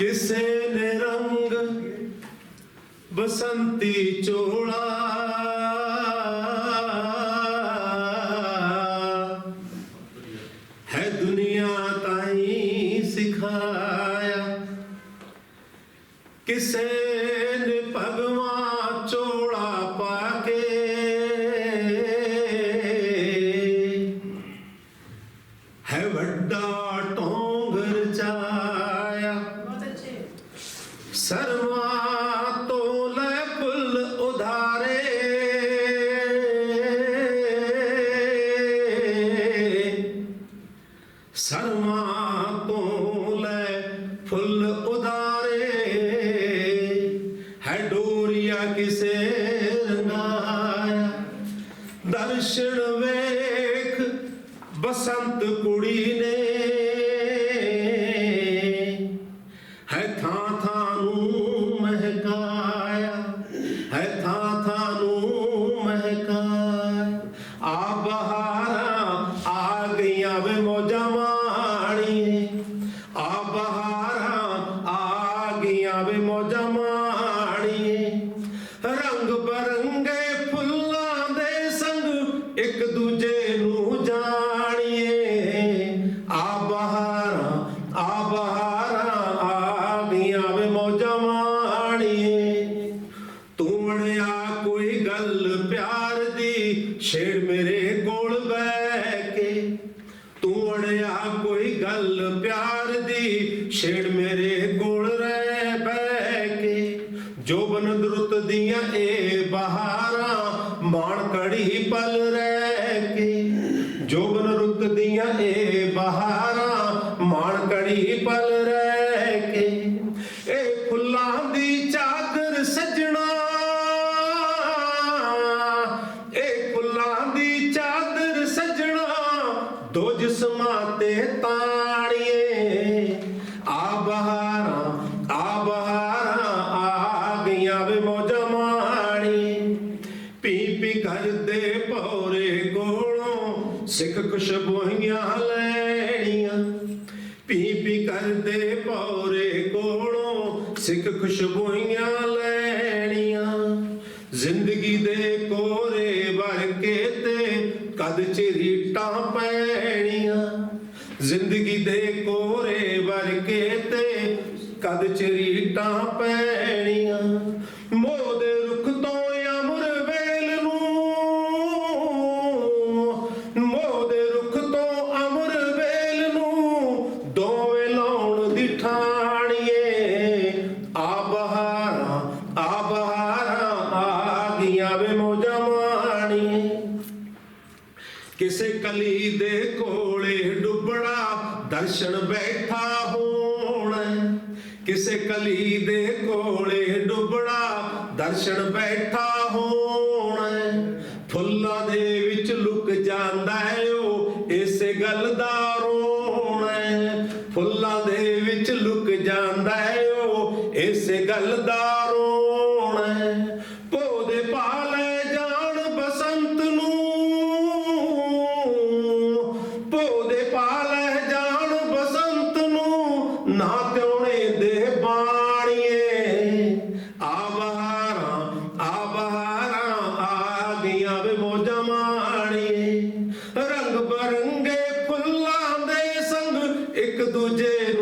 ਕਿਸੇ ਨੇ ਰੰਗ ਬਸੰਤੀ ਚੋਲਾ। ਹੈ ਦੁਨੀਆ ਤਾਈ ਸਿਖਾਇਆ। ਕਿਸੇ ਸਰਮਾ ਤੋਂ ਲੈ ਫੁੱਲ ਉਧਾਰੇ। ਸਰਮਾ ਤੋਂ ਲੈ ਫੁੱਲ ਉਧਾਰੇ। ਹੈ ਡੋਰੀਆ ਕਿਸੇ ਰੰਗਾਇਆ ਦਰਸ਼ਨ ਵੇਖ ਬਸੰਤ ਕੁੜੀ ਨੇ। ਮੋਜਾਂ ਮਾਣੀਏ ਆ ਬਹਾਰਾਂ ਆ ਗਈਆਂ ਵੇ ਮੋਜਾਂ ਮਾਣੀਏ ਰੰਗ ਬਰੰਗੇ ਫੁੱਲਾਂ ਦੇ ਸੰਗ ਇੱਕ ਦੂਜੇ ਨੂੰ ਜਾਣੀਏ। ਆ ਬਹਾਰਾਂ ਆ ਬਹਾਰਾਂ ਆ ਗਈਆਂ ਵੇ ਮੌਜਾਂ ਮਾਣੀਏ। ਤੂੰ ਅੜਿਆ ਕੋਈ ਗੱਲ ਪਿਆਰ ਦੀ, ਛੇੜ ਮੇਰੇ ਕੋਲ ਬਹਿ ਕੇ ਤੂੰ ਅੜਿਆ ਕੋਈ ਗੱਲ ਪਿਆਰ ਦੀ ਛੇੜ ਮੇਰੇ ਕੋਲ ਰਹਿ ਬਹਿ ਕੇ। ਜੋਬਨ ਦਰੁੱਤ ਦੀਆਂ ਇਹ ਬਹਾਰਾਂ, ਮਾਣ ਕੜੀ ਪਲ ਰਹਿ ਕੇ। ਜੋਬਨ ਰੁੱਤ ਦੀਆਂ ਇਹ ਬਹਾਰਾਂ, ਮਾਣ ਕੜੀ ਪਲ ਰਹਿ ਕਰਦੇ ਭੌਰੇ ਕੋਲੋਂ ਸਿੱਖ ਖੁਸ਼ਬੂਆਂ ਲੈਣੀਆਂ। ਪੀ ਪੀ ਕਰਦੇ ਭੌਰੇ ਕੋਲੋਂ ਸਿੱਖ ਖੁਸ਼ਬੂਆਂ ਲੈਣੀਆਂ। ਜ਼ਿੰਦਗੀ ਦੇ ਕੋਰੇ ਵਰ ਕੇ ਤੇ ਕਦ ਚਿਰੀਟਾਂ ਪੈਣੀਆਂ। ਜ਼ਿੰਦਗੀ ਦੇ ਕੋਰੇ ਵਰ ਕੇ ਤੇ ਕਦ ਚਿਰੀਟਾਂ ਪੈਣੀਆਂ। ਮੋਹ ਕਲੀ ਦੇ ਕੋਲੇ ਡੁੱਬਣਾ, ਦਰਸ਼ਨ ਬੈਠਾ ਹੋਣ ਕਿਸੇ ਕਲੀ ਦੇ ਕੋਲੇ ਡੁੱਬੜਾ ਦਰਸ਼ਨ ਬੈਠਾ ਹੋਣਾ ਫੁੱਲਾਂ ਦੇ ਵਿੱਚ ਲੁਕ ਜਾਂਦਾ ਹੈ ਉਹ, ਇਸੇ ਗੱਲ ਦਾ ਰੋਣ ਫੁੱਲਾਂ ਦੇ ਵਿੱਚ ਲੁਕ ਜਾਂਦਾ ਹੈ ਉਹ, ਇਸੇ ਗੱਲ ਦਾ ਇੱਕ ਦੂਜੇ